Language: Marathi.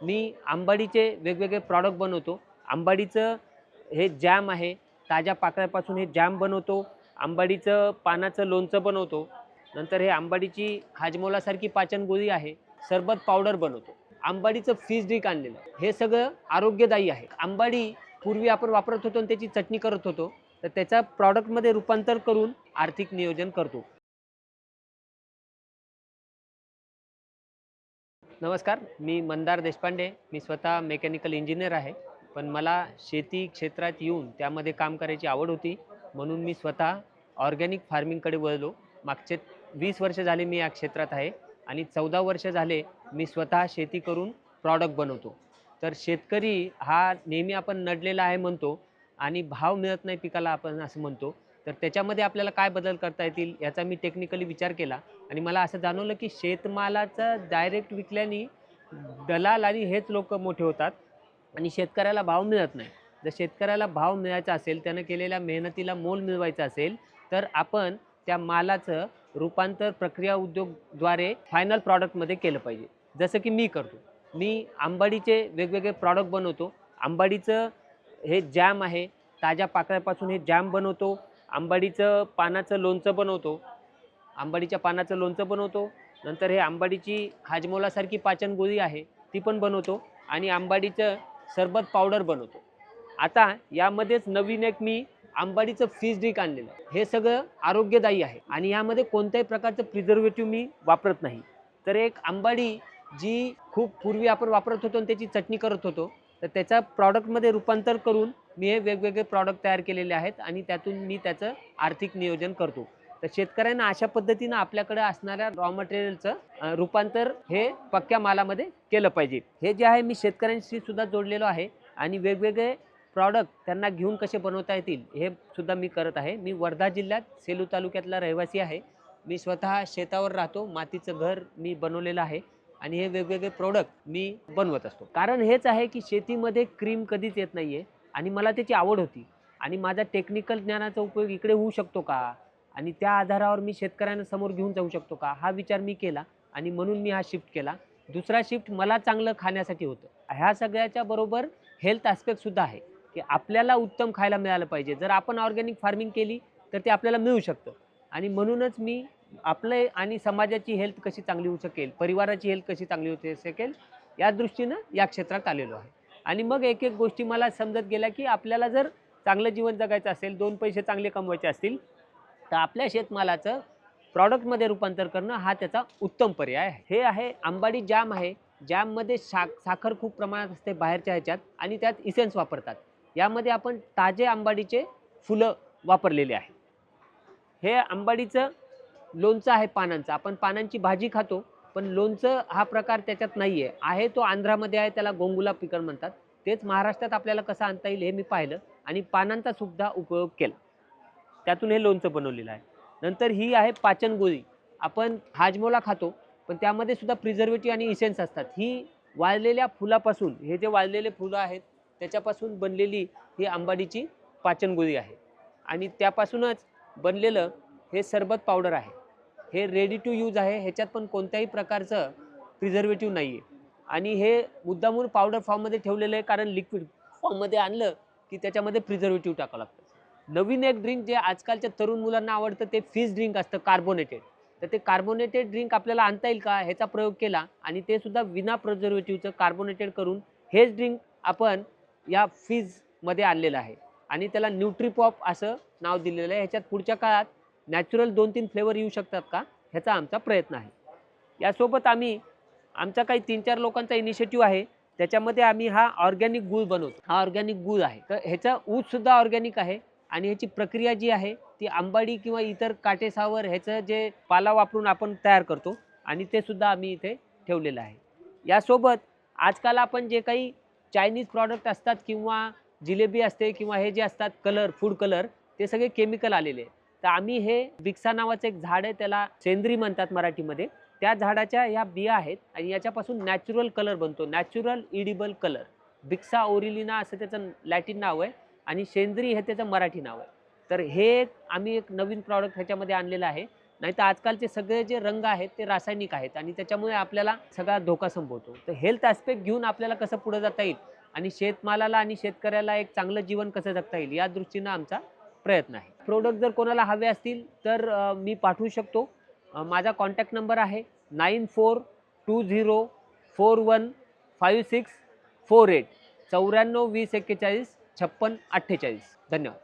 मी आंबाडीचे वेगवेगळे प्रॉडक्ट बनवतो. आंबाडीचं हे जॅम आहे. ताज्या पाकळ्यापासून हे जॅम बनवतो. आंबाडीचं पानाचं लोणचं बनवतो. नंतर हे आंबाडीची हाजमोलासारखी पाचनगोळी आहे. सरबत पावडर बनवतो. आंबाडीचं फिश ड्रिक आणलेलं. हे सगळं आरोग्यदायी आहे. आंबाडी पूर्वी आपण वापरत होतो आणि त्याची चटणी करत होतो. तर त्याच्या प्रॉडक्टमध्ये रूपांतर करून आर्थिक नियोजन करतो. नमस्कार मी मंदार देशपांडे. मी स्वतः मेकॅनिकल इंजिनियर आहे. पण मला शेती क्षेत्रात येऊन त्यामध्ये काम करायची आवड होती. म्हणून मी स्वतः ऑर्गॅनिक फार्मिंगकडे वळलो. मागचे वीस वर्ष झाले मी या क्षेत्रात आहे. आणि चौदा वर्ष झाले मी स्वतः शेती करून प्रॉडक्ट बनवतो. तर शेतकरी हा नेहमी आपण नडलेला आहे म्हणतो आणि भाव मिळत नाही पिकाला आपण असं म्हणतो. तर त्याच्यामध्ये आपल्याला काय बदल करता येतील याचा मी टेक्निकली विचार केला. आणि मला असं जाणवलं की शेतमालाचं डायरेक्ट विकल्याने दलाल आणि हेच लोक मोठे होतात आणि शेतकऱ्याला भाव मिळत नाही. जर शेतकऱ्याला भाव मिळायचा असेल त्यानं केलेल्या मेहनतीला मोल मिळवायचं असेल तर आपण त्या मालाचं रूपांतर प्रक्रिया उद्योगद्वारे फायनल प्रॉडक्टमध्ये केलं पाहिजे. जसं की मी करतो. मी आंबाडीचे वेगवेगळे प्रॉडक्ट बनवतो. आंबाडीचं हे जॅम आहे. ताज्या पाकळ्यापासून हे जॅम बनवतो. आंबाडीचं पानाचं लोणचं बनवतो. आंबाडीच्या पानाचं लोणचं बनवतो. नंतर हे आंबाडीची हाजमोलासारखी पाचन गोळी आहे ती पण बनवतो आणि आंबाडीचं सरबत पावडर बनवतो. आता यामध्येच नवीन एक मी आंबाडीचं फिश ड्रिंक आणलेलं हे सगळं आरोग्यदायी आहे आणि यामध्ये कोणत्याही प्रकारचं प्रिझर्वेटिव्ह मी वापरत नाही. तर एक आंबाडी जी खूप पूर्वी आपण वापरत होतो आणि त्याची चटणी करत होतो तर त्याच्या प्रॉडक्टमध्ये रूपांतर करून मी हे वेगवेगळे प्रॉडक्ट तयार केलेले आहेत आणि त्यातून मी त्याचं आर्थिक नियोजन करतो. तर शेतकऱ्यांना अशा पद्धतीनं आपल्याकडे असणाऱ्या रॉ मटेरियलचं रूपांतर हे पक्क्या मालामध्ये केलं पाहिजे. हे जे आहे मी शेतकऱ्यांशी सुद्धा जोडलेलो आहे आणि वेगवेगळे प्रॉडक्ट त्यांना घेऊन कसे बनवता येतील हे सुद्धा मी करत आहे. मी वर्धा जिल्ह्यात सेलू तालुक्यातला रहिवासी आहे. मी स्वतः शेतावर राहतो मातीचं घर मी बनवलेलं आहे आणि हे वेगवेगळे प्रोडक्ट मी बनवत असतो. कारण हेच आहे की शेतीमध्ये क्रीम कधीच येत नाही आहे आणि मला त्याची आवड होती. आणि माझा टेक्निकल ज्ञानाचा उपयोग इकडे होऊ शकतो का? आणि त्या आधारावर मी शेतकऱ्यांना समोर घेऊन जाऊ शकतो का? हा विचार मी केला आणि म्हणून मी हा शिफ्ट केला. दुसरा शिफ्ट मला चांगलं खाण्यासाठी होतं. ह्या सगळ्याच्या बरोबर हेल्थ ॲस्पेक्टसुद्धा आहे की आपल्याला उत्तम खायला मिळालं पाहिजे. जर आपण ऑर्गॅनिक फार्मिंग केली तर ते आपल्याला मिळू शकतं. आणि म्हणूनच मी आपले आणि समाजाची हेल्थ कशी चांगली होऊ शकेल परिवाराची हेल्थ कशी चांगली होऊ शकेल या दृष्टीनं या क्षेत्रात आलेलो आहे. आणि मग एक एक गोष्टी मला समजत गेल्या की आपल्याला जर चांगलं जीवन जगायचं असेल दोन पैसे चांगले कमवायचे असतील तर आपल्या शेतमालाचं प्रॉडक्टमध्ये रूपांतर करणं हा त्याचा उत्तम पर्याय आहे. हे आहे आंबाडी जॅम आहे. जॅममध्ये शा साखर खूप प्रमाणात असते बाहेरच्या ह्याच्यात आणि त्यात इसेन्स वापरतात. यामध्ये आपण ताजे आंबाडीचे फुलं वापरलेले आहे. हे आंबाडीचं लोणचं आहे पानांचं. आपण पानांची भाजी खातो पण लोणचं हा प्रकार त्याच्यात नाही आहे आहे तो आंध्रामध्ये आहे त्याला गोंगुला पिकण म्हणतात. तेच महाराष्ट्रात आपल्याला कसं आणता येईल हे मी पाहिलं आणि पानांचा सुद्धा उपयोग केला. त्यातून हे लोणचं बनवलेलं आहे. नंतर ही आहे पाचन गोळी. आपण हाजमोला खातो पण त्यामध्ये सुद्धा प्रिझर्वेटिव्ह आणि इसेन्स असतात. ही वाळलेल्या फुलापासून हे जे वाळलेले फुलं आहेत त्याच्यापासून बनलेली ही आंबाडीची पाचन गोळी आहे. आणि त्यापासूनच बनलेलं हे सरबत पावडर आहे. हे रेडी टू यूज आहे. ह्याच्यात पण कोणत्याही प्रकारचं प्रिझर्वेटिव्ह नाही आहे आणि हे मुद्दामून पावडर फॉर्ममध्ये ठेवलेलं आहे कारण लिक्विड फॉर्ममध्ये आणलं की त्याच्यामध्ये प्रिझर्वेटिव्ह टाकावं लागतं. नवीन एक ड्रिंक जे आजकालच्या तरुण मुलांना आवडतं ते फिश ड्रिंक असतं कार्बोनेटेड तर ते कार्बोनेटेड ड्रिंक आपल्याला आणता येईल का? ह्याचा प्रयोग केला आणि ते सुद्धा विना प्रिझर्वेटिव्हचं कार्बोनेटेड करून हेच ड्रिंक आपण या फिजमध्ये आणलेलं आहे. आणि त्याला न्यूट्रीपॉप असं नाव दिलेलं आहे. ह्याच्यात पुढच्या काळात नॅचरल दोन तीन फ्लेवर येऊ शकतात का? ह्याचा आमचा प्रयत्न आहे. यासोबत आम्ही आमचा काही तीन चार लोकांचा इनिशिएटिव्ह आहे. त्याच्यामध्ये आम्ही हा ऑर्गॅनिक गूळ बनवतो. हा ऑर्गॅनिक गूळ आहे. तर ह्याचा ऊससुद्धा ऑर्गॅनिक आहे. आणि ह्याची प्रक्रिया जी आहे ती आंबाडी किंवा इतर काटेसावर ह्याचं जे पाला वापरून आपण तयार करतो आणि ते सुद्धा आम्ही इथे ठेवलेलं आहे. यासोबत आजकाल आपण जे काही चायनीज प्रॉडक्ट असतात किंवा जिलेबी असते किंवा हे जे असतात कलर फूड कलर ते सगळे केमिकल आलेले तर आम्ही हे विक्सा नावाचं एक झाड आहे त्याला सेंद्री म्हणतात मराठीमध्ये. त्या झाडाच्या ह्या बिया आहेत आणि याच्यापासून नॅचरल कलर बनतो नॅचरल इडिबल कलर बिक्सा ओरिलिना असं त्याचं लॅटिन नाव आहे. आणि सेंद्रिय हे त्याचं मराठी नाव आहे. तर हे एक आम्ही एक नवीन प्रॉडक्ट ह्याच्यामध्ये आणलेलं आहे. नाही तर आजकालचे सगळे जे रंग आहेत ते रासायनिक आहेत आणि त्याच्यामुळे आपल्याला सगळा धोका संभवतो. तर हेल्थ ॲस्पेक्ट घेऊन आपल्याला कसं पुढे जाता येईल आणि शेतमालाला आणि शेतकऱ्याला एक चांगलं जीवन कसं जगता येईल या दृष्टीनं आमचा प्रयत्न आहे. प्रोडक्ट जर कोणाला हवे असतील तर मी पाठवू शकतो. माझा कॉन्टॅक्ट नंबर आहे nine four two zero four one five six four eight चौऱ्याण्णव वीस एक्केचाळीस छप्पन अठ्ठेचाळीस. धन्यवाद.